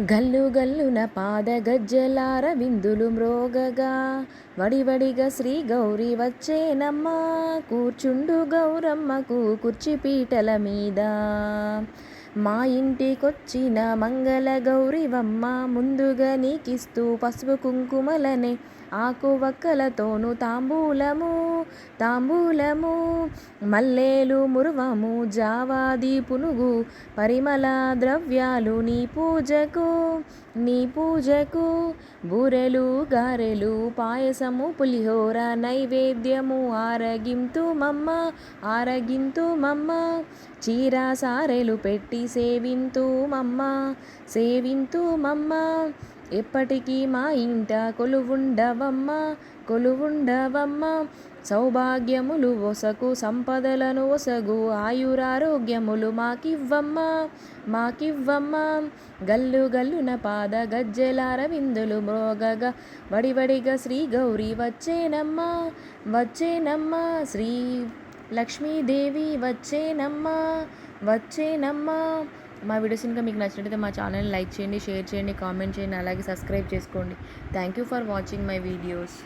గల్లు గల్లున పాద గజ్జలార విందులు మ్రోగగా. వడివడిగా శ్రీ గౌరి వచ్చేనమ్మా కూర్చుండు గౌరమ్మకు కుర్చీపీటల మీద. మా ఇంటికొచ్చిన మంగళ గౌరివమ్మ ముందుగా నీకిస్తూ పసుపు కుంకుమలనే ఆకు వక్కలతోను తాంబూలము తాంబూలము మల్లేలు మురువము జావాది పునుగు పరిమళ ద్రవ్యాలు నీ పూజకు నీ పూజకు బూరెలు గారెలు పాయసము పులిహోర నైవేద్యము ఆరగింతు మమ్మ ఆరగింతు మమ్మ చీర సారెలు పెట్టి సేవింతు మమ్మ సేవింతు మమ్మ ఎప్పటికీ మా ఇంట కొలువుండవమ్మా కొలువుండవమ్మా. సౌభాగ్యములు ఒసగు సంపదలను ఒసగు ఆయురారోగ్యములు మాకివ్వమ్మా మాకివ్వమ్మా. గల్లు గల్లున పాద గజ్జెలార విందులు మ్రోగగా వడివడిగా శ్రీ గౌరీ వచ్చేనమ్మా వచ్చేనమ్మా. శ్రీ లక్ష్మీదేవి వచ్చేనమ్మా వచ్చేనమ్మా. మా వీడియోస్ ఇంకా మీకు నచ్చినట్టయితే మా ఛానల్ని లైక్ చేయండి షేర్ చేయండి కామెంట్ చేయండి అలాగే సబ్స్క్రైబ్ చేసుకోండి. Thank you for watching my videos